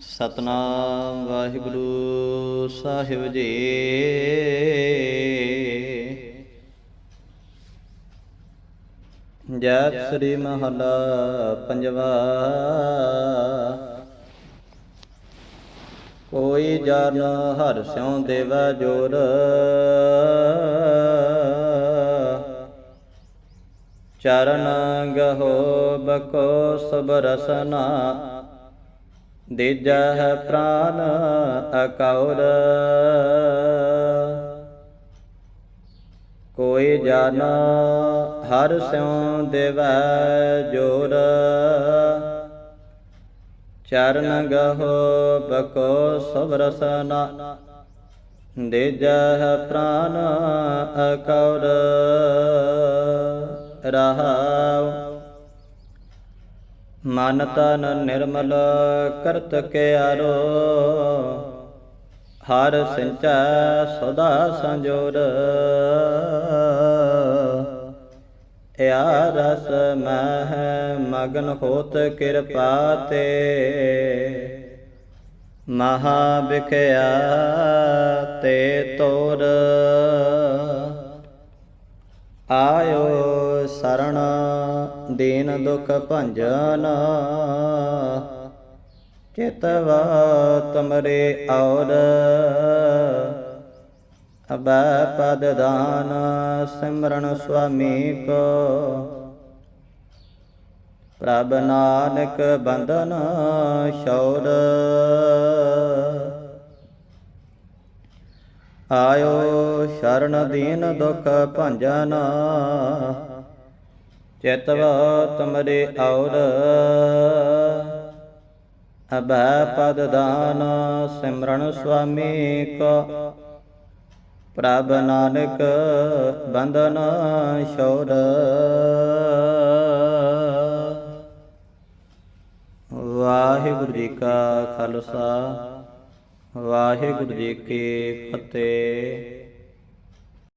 ਸਤਨਾਮ ਵਾਹਿਗੁਰੂ ਸਾਹਿਬ ਜੀ। ਜੈ ਸ੍ਰੀ ਮਹਲਾ ਪੰਜਵਾ। ਕੋਈ ਜਨ ਹਰ ਸਿਉ ਦੇਵਾ ਜੋਰ। ਚਰਨ ਗਹੋ ਬਕੋ ਸਭ ਦੇਜਹ ਪ੍ਰਾਨ ਅਕੌਰ ਕੋਈ ਜਨ ਹਰ ਸਿਉ ਦੇਵੈ ਜੋਰ। ਚਰਨ ਗਹੋ ਬਕੋ ਸਭ ਰਸਨਾ ਦੇਜਹ ਪ੍ਰਾਨ ਅਕੌਰ ਰਹਾਉ ਮਨ ਤਨ ਨਿਰਮਲ ਕਰਤ ਕਿਆਰੋ ਹਰ ਸਿੰਚੈ ਸਦਾ ਸੰਜੋਰ। ਇਆ ਰਸ ਮਹਿ ਮਗਨ ਹੋਤ ਕਿਰਪਾ ਤੇ। ਮਹਾ ਬਿਖਿਆ ਤੇ ਤੋਰ। ਆਇਓ ਸਰਣ ਦੀਨ ਦੁਖ ਭੰਜਨ। ਚਿਤਵਾ ਤਮਰੇ ਔਰ ਅਬੈ ਪਦ ਦਾਨ ਸਿਮਰਨ ਸੁਆਮੀ ਕੋ। ਪ੍ਰਭ ਨਾਨਕ ਬੰਧਨ ਸ਼ੌਰ ਆਇਓ ਸ਼ਰਨ ਦੀਨ ਦੁਖ ਭੰਜਨ। ਚਿਤਵ ਤੁਮਰੇ ਔਰ ਅਭੈ ਪਦ ਦਾਨ ਸਿਮਰਨ ਸੁਆਮੀ ਕੋ। ਪ੍ਰਭ ਨਾਨਕ ਬੰਧਨ ਸ਼ੌਰ ਵਾਹਿਗੁਰੂ ਜੀ ਕਾ ਖਾਲਸਾ, ਵਾਹਿਗੁਰੂ ਜੀ ਕੀ ਫਤਿਹ।